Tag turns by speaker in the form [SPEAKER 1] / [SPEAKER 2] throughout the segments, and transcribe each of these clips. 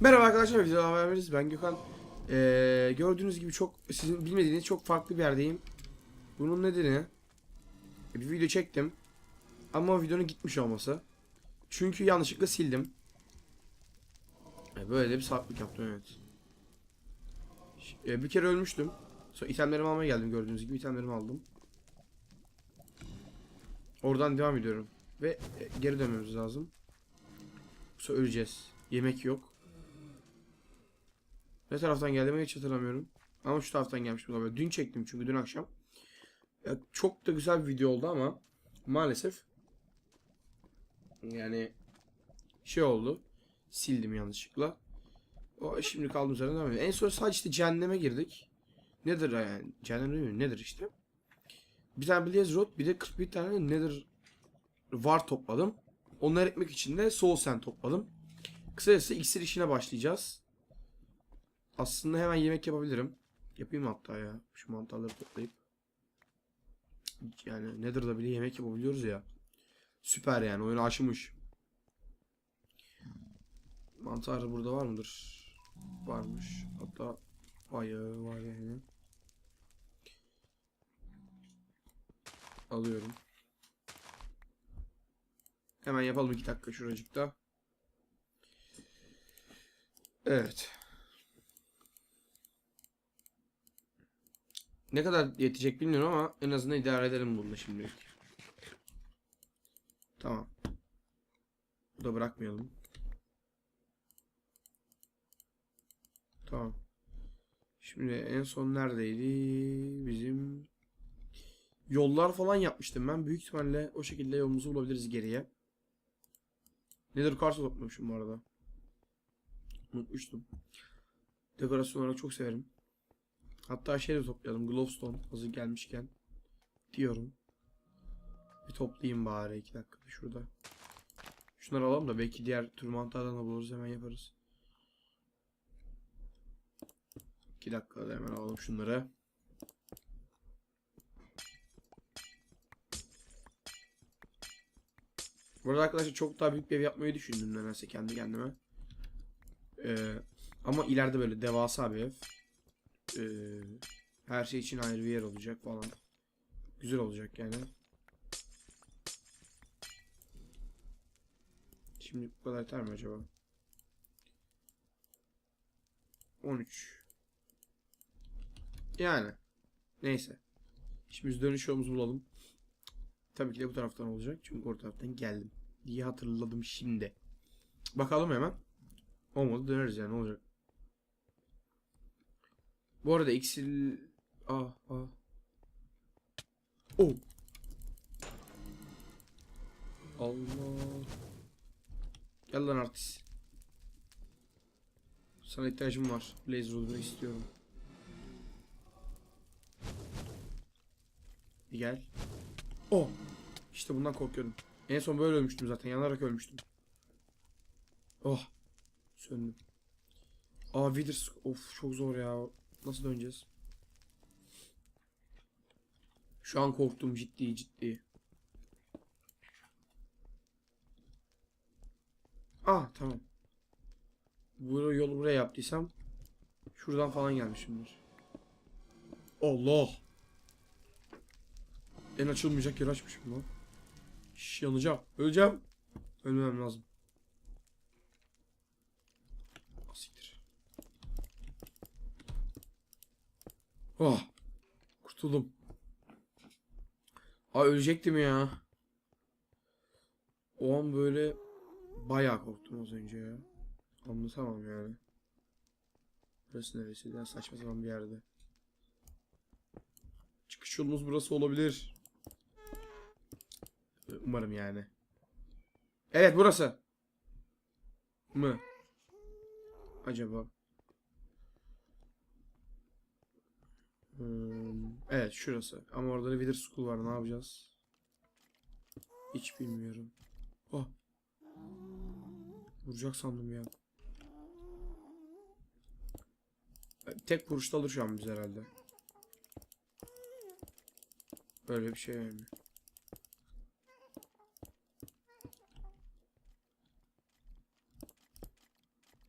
[SPEAKER 1] Merhaba arkadaşlar, videoda beraberiz. Ben Gökhan. Ee, gördüğünüz gibi çok sizin bilmediğiniz çok farklı bir yerdeyim. Bunun nedeni e, bir video çektim. Ama videonun gitmiş olması. Çünkü yanlışlıkla sildim. E, böyle de bir saplık yaptım evet. Ş- e, bir kere ölmüştüm. Sonra itemlerimi almaya geldim gördüğünüz gibi itemlerimi aldım. Oradan devam ediyorum. Ve e, geri dönmemiz lazım. Sonra öleceğiz. Yemek yok. Ne taraftan geldiğimi hiç hatırlamıyorum. Ama şu taraftan gelmiştim galiba. Dün çektim çünkü dün akşam. Ya çok da güzel bir video oldu ama maalesef yani şey oldu. Sildim yanlışlıkla. O şimdi kaldığım üzerine devam ediyor. En son sadece işte cehenneme girdik. Nedir yani? Cehennem değil mi? Nedir işte? Bir tane Blaze Rod bir de 41 tane Nether var topladım. Onları ekmek için de Soul Sand topladım. Kısacası iksir işine başlayacağız. Aslında hemen yemek yapabilirim. Yapayım hatta ya. Şu mantarları toplayıp. Yani Nether'da bile yemek yapabiliyoruz ya. Süper yani. Oyunu aşmış. Mantar burada var mıdır? Varmış. Hatta bayağı var yani. Alıyorum. Hemen yapalım iki dakika şuracıkta. Evet. Ne kadar yetecek bilmiyorum ama en azından idare edelim bununla şimdilik. Tamam. Bu da bırakmayalım. Tamam. Şimdi en son neredeydi? Bizim yollar falan yapmıştım ben. Büyük ihtimalle o şekilde yolumuzu bulabiliriz geriye. Nedir karşı toplamışım bu arada. Unutmuştum. Dekorasyon olarak çok severim. Hatta şey de toplayalım. Glowstone hazır gelmişken. Diyorum. Bir toplayayım bari iki dakikada şurada. Şunları alalım da belki diğer tür mantardan da buluruz hemen yaparız. İki dakikada hemen alalım şunları. Burada arkadaşlar çok daha büyük bir ev yapmayı düşündüm nedense kendi kendime. Ee, ama ileride böyle devasa bir ev. Ee, her şey için ayrı bir yer olacak falan. Güzel olacak yani. Şimdi bu kadar yeter mi acaba? 13. Yani. Neyse. Şimdi dönüş yolumuzu bulalım. Tabii ki de bu taraftan olacak. Çünkü o taraftan geldim. Diye hatırladım şimdi. Bakalım hemen. Olmadı döneriz yani ne olacak. Bu arada eksil... Ah ah. Oh. Allah. Gel lan artist. Sana ihtiyacım var. Blaze Rod'unu istiyorum. Bir gel. Oh. İşte bundan korkuyordum. En son böyle ölmüştüm zaten. Yanarak ölmüştüm. Oh. Söndüm. Aa Withers. Of çok zor ya. Nasıl döneceğiz? Şu an korktum ciddi ciddi. Ah tamam. Bu yolu buraya yaptıysam şuradan falan gelmişimdir. Allah. En açılmayacak yer açmışım lan. Şş, yanacağım. Öleceğim. Ölmem lazım. Oh. Kurtuldum. Ay ölecektim ya. O an böyle bayağı korktum az önce ya. Anlatamam yani. Burası neresi? Ya saçma sapan bir yerde. Çıkış yolumuz burası olabilir. Umarım yani. Evet burası. Mı? Acaba? Hmm, evet şurası. Ama orada da Wither School var. Ne yapacağız? Hiç bilmiyorum. Oh. Vuracak sandım ya. Tek vuruşta alır şu an biz herhalde. Böyle bir şey yani.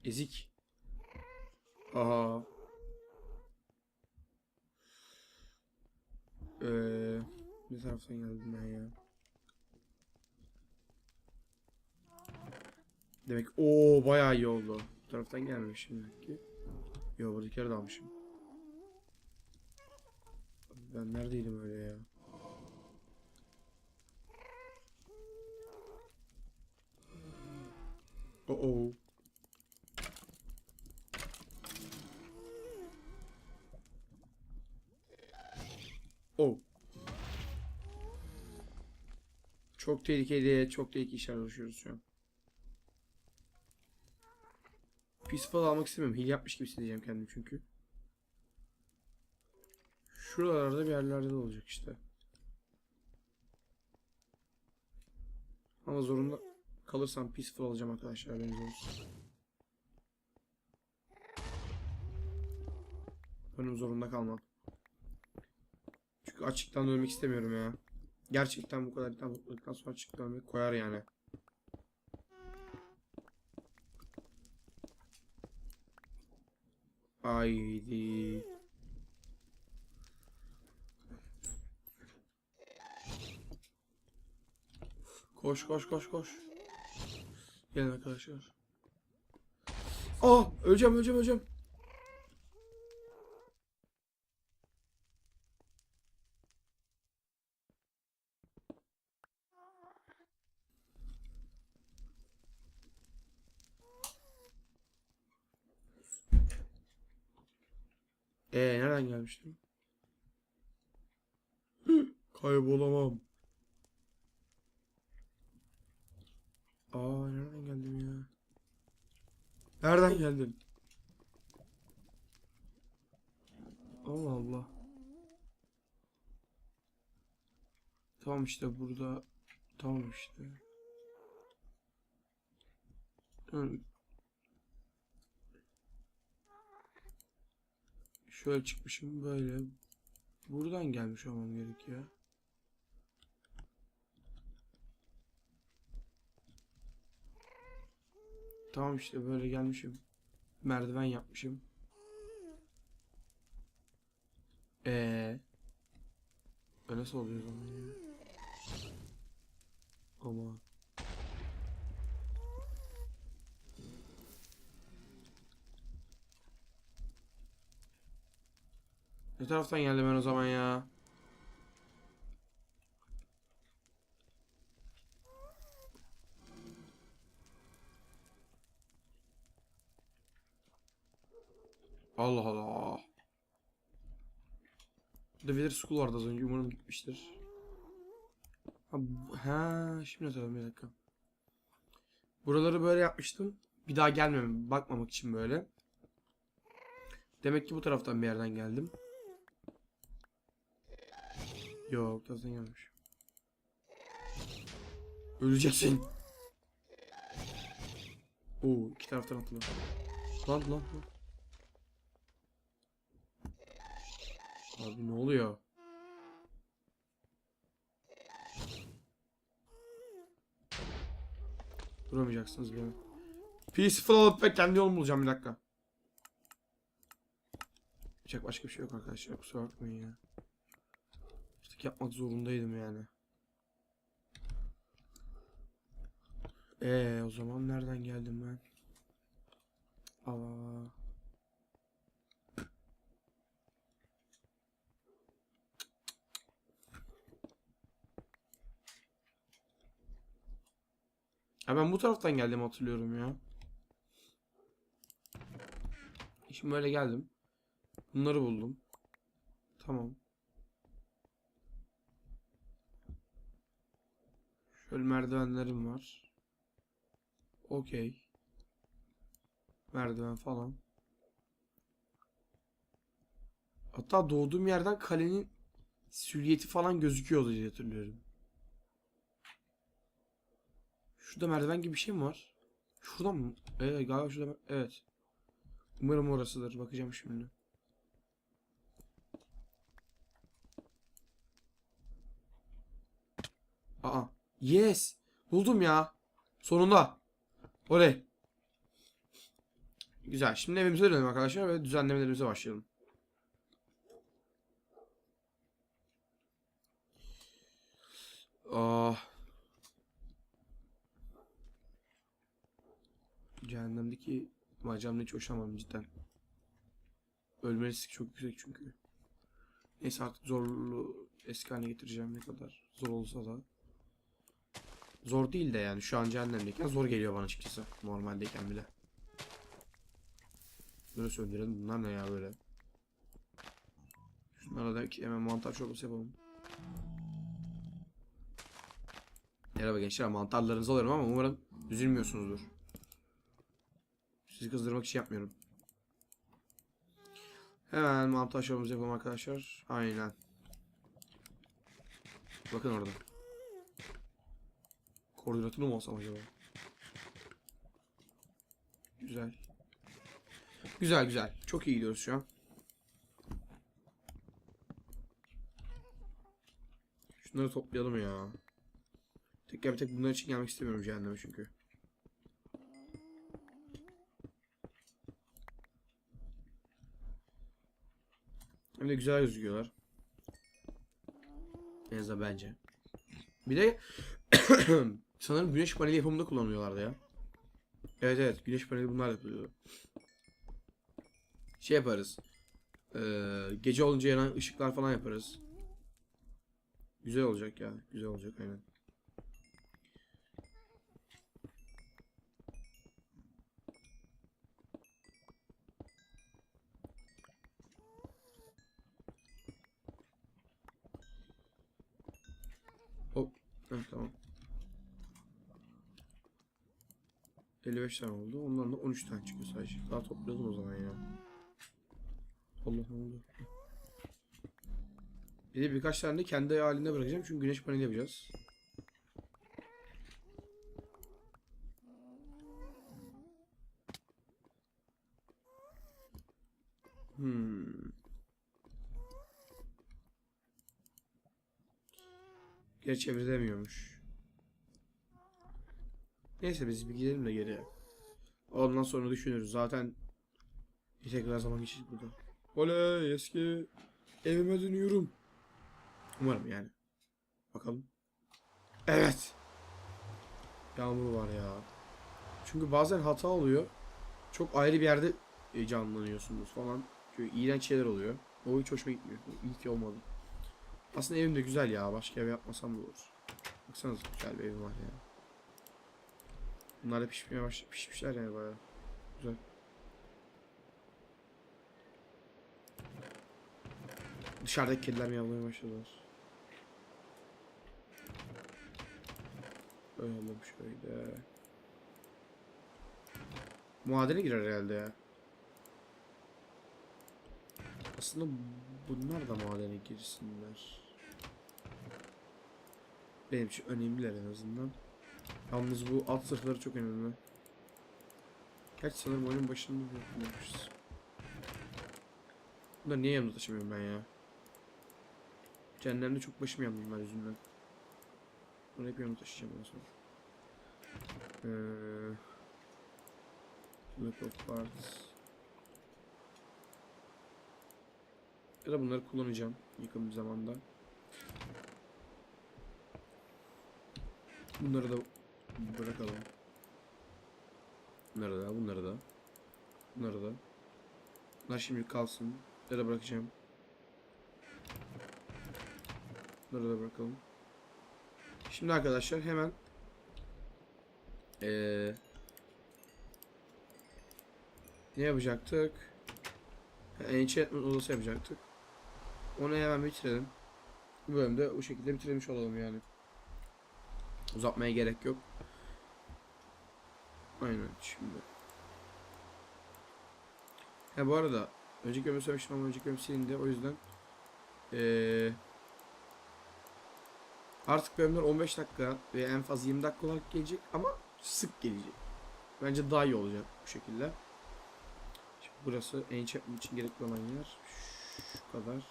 [SPEAKER 1] Ezik. Aha. Ee, ne taraftan geldim ben ya? Demek o bayağı iyi oldu. Bu taraftan gelmemişim demek ki. Yo buradaki yerde almışım. Ben neredeydim öyle ya? Oh. Oh. Çok tehlikeli, çok tehlikeli işler uğraşıyoruz şu an. Pis almak istemiyorum. Hil yapmış gibi hissedeceğim kendimi çünkü. Şuralarda bir yerlerde de olacak işte. Ama zorunda kalırsam peaceful alacağım arkadaşlar haberiniz olsun. Benim zorunda kalmam. Çünkü açıktan ölmek istemiyorum ya. Gerçekten bu kadar topladıktan sonra açıktan ölmek koyar yani. Haydi. Koş koş koş koş. Gelin arkadaşlar. Aa öleceğim öleceğim öleceğim. Ee nereden gelmiştim? Kaybolamam. Aa nereden geldim ya? Nereden geldim? Allah Allah. Tamam işte burada. Tamam işte. Tamam. Şöyle çıkmışım böyle. Buradan gelmiş olmam gerekiyor. Tamam işte böyle gelmişim. Merdiven yapmışım. Ee, e nasıl oluyor zaman ya? Ama ne taraftan geldim ben o zaman ya? Allah Allah. The Wither School vardı az önce. Umarım gitmiştir. Ha, ha şimdi hatırladım bir dakika. Buraları böyle yapmıştım. Bir daha gelmem, bakmamak için böyle. Demek ki bu taraftan bir yerden geldim. Yok, taraftan gelmiş. Öleceksin. Oo, iki taraftan atılıyor. Lan lan lan. Abi ne oluyor? Duramayacaksınız beni. Peaceful alıp ve kendi yolumu bulacağım bir dakika. Yapacak başka bir şey yok arkadaşlar kusura bakmayın ya. Artık yapmak zorundaydım yani. Ee o zaman nereden geldim ben? Aa. Ha ben bu taraftan geldim hatırlıyorum ya. Şimdi böyle geldim. Bunları buldum. Tamam. Şöyle merdivenlerim var. Okey. Merdiven falan. Hatta doğduğum yerden kalenin silüeti falan gözüküyordu diye hatırlıyorum. Şurada merdiven gibi bir şey mi var? Şuradan mı? Evet galiba şurada. Evet. Umarım orasıdır. Bakacağım şimdi. Aa. Yes. Buldum ya. Sonunda. Oley. Güzel. Şimdi evimize dönelim arkadaşlar ve düzenlemelerimize başlayalım. Ah. Cehennemdeki maceramda hiç hoşlanmadım cidden. Ölme riski çok yüksek çünkü. Neyse artık zorlu eski haline getireceğim ne kadar zor olsa da. Zor değil de yani şu an cehennemdeyken zor geliyor bana açıkçası. Normaldeyken bile. Böyle söndürelim. Bunlar ne ya böyle? Şunlara da hemen mantar çorbası yapalım. Merhaba gençler mantarlarınızı alıyorum ama umarım üzülmüyorsunuzdur. Sizi kızdırmak için yapmıyorum. Hemen mantar çorbamızı yapalım arkadaşlar. Aynen. Bakın orada. Koordinatını mı olsam acaba? Güzel. Güzel güzel. Çok iyi gidiyoruz şu an. Şunları toplayalım ya. Tekrar bir tek bunlar için gelmek istemiyorum cehenneme çünkü. Hem de güzel gözüküyorlar. En azından bence. Bir de sanırım güneş paneli yapımında kullanıyorlardı ya. Evet evet güneş paneli bunlar yapılıyor. Şey yaparız. Ee, gece olunca yanan ışıklar falan yaparız. Güzel olacak ya. Güzel olacak aynen. Hop. Heh, tamam. 55 tane oldu. Ondan da 13 tane çıkıyor sadece. Daha toplayalım o zaman ya. Allah ne oldu? Bir de birkaç tane de kendi halinde bırakacağım çünkü güneş paneli yapacağız. Hmm. Gerçi çeviremiyormuş. Neyse biz bir gidelim de geriye. Ondan sonra düşünürüz. Zaten bir tekrar zaman geçecek burada. Oley eski evime dönüyorum. Umarım yani. Bakalım. Evet. Yağmur var ya. Çünkü bazen hata oluyor. Çok ayrı bir yerde canlanıyorsunuz falan. Çünkü iğrenç şeyler oluyor. O hiç hoşuma gitmiyor. İyi ki olmadı. Aslında evim de güzel ya. Başka ev yapmasam da olur. Baksanıza güzel bir evim var ya. Bunlar da pişmeye baş pişmişler yani bayağı. Güzel. Dışarıdaki kediler miyavlamaya başladılar. Koyalım şöyle. Madene girer herhalde ya. Aslında bunlar da madene girsinler. Benim için önemliler en azından. Yalnız bu alt sırtları çok önemli. Gerçi sanırım oyunun başında yapmışız. Bunları niye yanımda taşımıyorum ben ya? Cehennemde çok başım yandı bunlar yüzünden. Bunu hep yanımda taşıyacağım ondan sonra. Eee... Look of parts. Ya da bunları kullanacağım yakın bir zamanda. Bunları da bırakalım. Bunları da, bunları da. Bunları da. Bunlar şimdi kalsın. Da bırakacağım. Bunları da bırakalım. Şimdi arkadaşlar hemen ee, ne yapacaktık? Ha, Enchantment odası yapacaktık. Onu hemen bitirelim. Bu bölümde o şekilde bitirmiş olalım yani. Uzatmaya gerek yok. Aynen şimdi. Ha bu arada önceki bölümü söylemiştim ama önceki bölüm silindi o yüzden ee, artık bölümler 15 dakika ve en fazla 20 dakika olarak gelecek ama sık gelecek. Bence daha iyi olacak bu şekilde. Şimdi burası enchantment için gerekli olan yer. Şu kadar.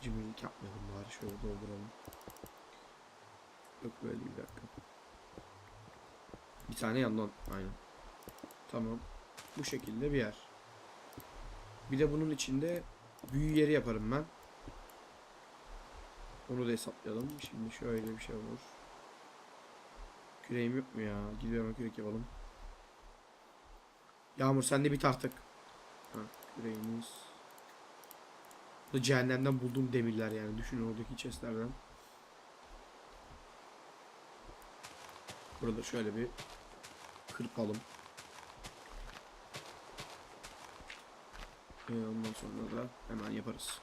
[SPEAKER 1] Cimrilik yapmayalım bari şöyle dolduralım. Yok böyle bir dakika. Bir tane yandan aynen. Tamam. Bu şekilde bir yer. Bir de bunun içinde büyü yeri yaparım ben. Onu da hesaplayalım. Şimdi şöyle bir şey olur. Küreğim yok mu ya? Gidiyorum kürek yapalım. Yağmur sen de bit artık. Ha, küreğimiz. Bu cehennemden bulduğum demirler yani. Düşünün oradaki chestlerden. Burada şöyle bir kırpalım. Ee, ondan sonra da hemen yaparız.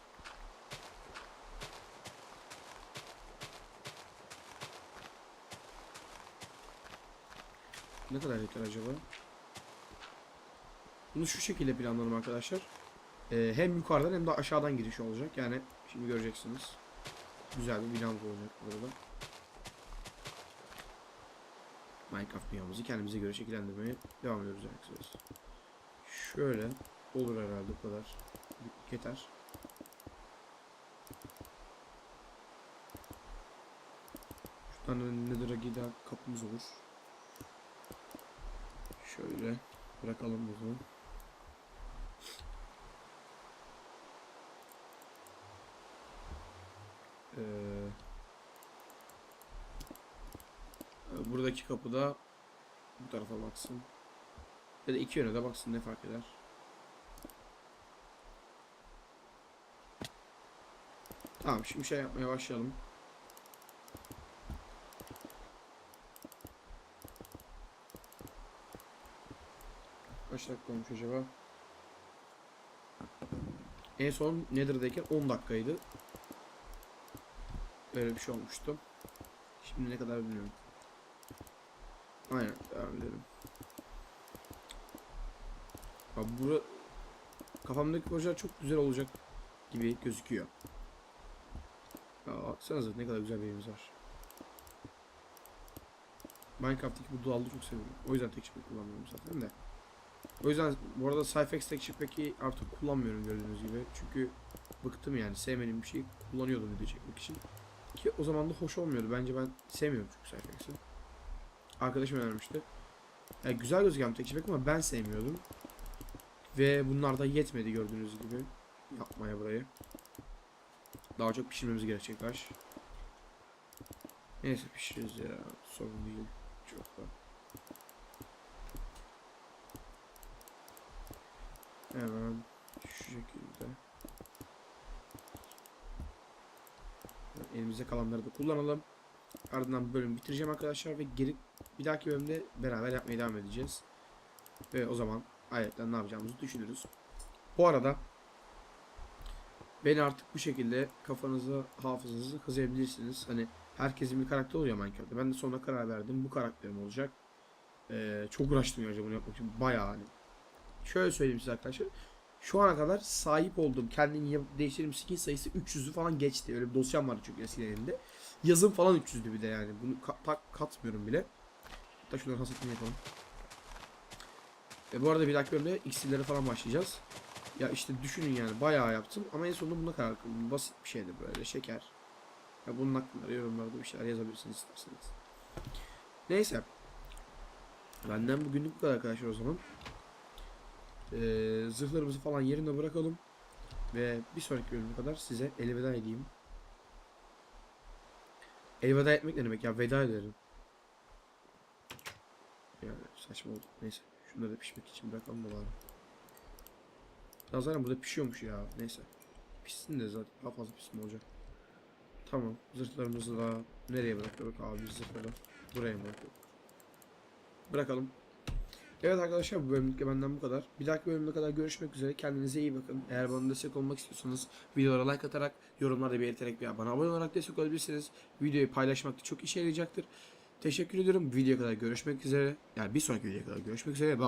[SPEAKER 1] Ne kadar yeter acaba? Bunu şu şekilde planladım arkadaşlar. Ee, hem yukarıdan hem de aşağıdan giriş olacak. Yani şimdi göreceksiniz. Güzel bir binamız olacak burada. Minecraft dünyamızı kendimize göre şekillendirmeye devam ediyoruz arkadaşlar. Şöyle olur herhalde bu kadar. Yeter. Şuradan da Nether'a giden kapımız olur. Şöyle bırakalım bunu. Ee, buradaki kapı da bu tarafa baksın. Ya da iki yöne de baksın ne fark eder. Tamam şimdi şey yapmaya başlayalım. Kaç dakika olmuş acaba? En son Nether'dayken 10 dakikaydı. Öyle bir şey olmuştu. Şimdi ne kadar bilmiyorum. Aynen devam edelim. Abi bura kafamdaki proje çok güzel olacak gibi gözüküyor. Ya baksanıza ne kadar güzel bir evimiz var. Minecraft'taki bu doğallığı çok seviyorum. O yüzden tek şifre kullanmıyorum zaten de. O yüzden bu arada Cyphex tek şifreki artık kullanmıyorum gördüğünüz gibi. Çünkü bıktım yani sevmediğim bir şeyi kullanıyordum video çekmek için. Ki o zaman da hoş olmuyordu. Bence ben sevmiyorum çünkü Cyphex'i. Arkadaşım önermişti. Yani güzel gözüken bir tek şifrek ama ben sevmiyordum. Ve bunlar da yetmedi gördüğünüz gibi yapmaya burayı. Daha çok pişirmemiz gerekecek taş. Neyse pişiririz ya. Sorun değil. Çok da. Hemen şu şekilde. Elimizde kalanları da kullanalım. Ardından bölüm bitireceğim arkadaşlar ve geri bir dahaki bölümde beraber yapmaya devam edeceğiz. Ve o zaman ayetten ne yapacağımızı düşünürüz. Bu arada beni artık bu şekilde kafanızı, hafızanızı kazıyabilirsiniz. Hani herkesin bir karakter oluyor Minecraft'ta. Ben de sonra karar verdim. Bu karakterim olacak. Ee, çok uğraştım önce bunu yapmak için. Bayağı hani. Şöyle söyleyeyim size arkadaşlar. Şu ana kadar sahip olduğum kendini değiştirdiğim skin sayısı 300'ü falan geçti. Öyle bir dosyam vardı çünkü eskiden elimde. Yazım falan 300'dü bir de yani. Bunu ka- katmıyorum bile. Hatta şunları hasatını yapalım. E bu arada bir dahaki bölümde iksirlere falan başlayacağız. Ya işte düşünün yani bayağı yaptım ama en sonunda buna karar kıldım. Basit bir şeydi böyle şeker. Ya bunun hakkında yorumlarda bir şeyler yazabilirsiniz isterseniz. Neyse. Benden bugünlük bu kadar arkadaşlar o zaman. Ee, zırhlarımızı falan yerine bırakalım. Ve bir sonraki bölüme kadar size elveda edeyim. Elveda etmek ne demek ya? Veda ederim. Saçma oldu. Neyse. Şunları da pişmek için bırakalım da bari. Ya zaten burada pişiyormuş ya. Neyse. Pişsin de zaten daha fazla pişsin olacak. Tamam. Zırhlarımızı da nereye bırakıyorduk abi zırhları? Buraya mı bırakıyorduk? Bırakalım. Evet arkadaşlar bu bölümlük de benden bu kadar. Bir dahaki bölümde kadar görüşmek üzere. Kendinize iyi bakın. Eğer bana destek olmak istiyorsanız videolara like atarak, yorumlarda belirterek veya bana abone olarak destek olabilirsiniz. Videoyu paylaşmak da çok işe yarayacaktır. Teşekkür ediyorum. Videoya kadar görüşmek üzere. Yani bir sonraki videoya kadar görüşmek üzere. Bye.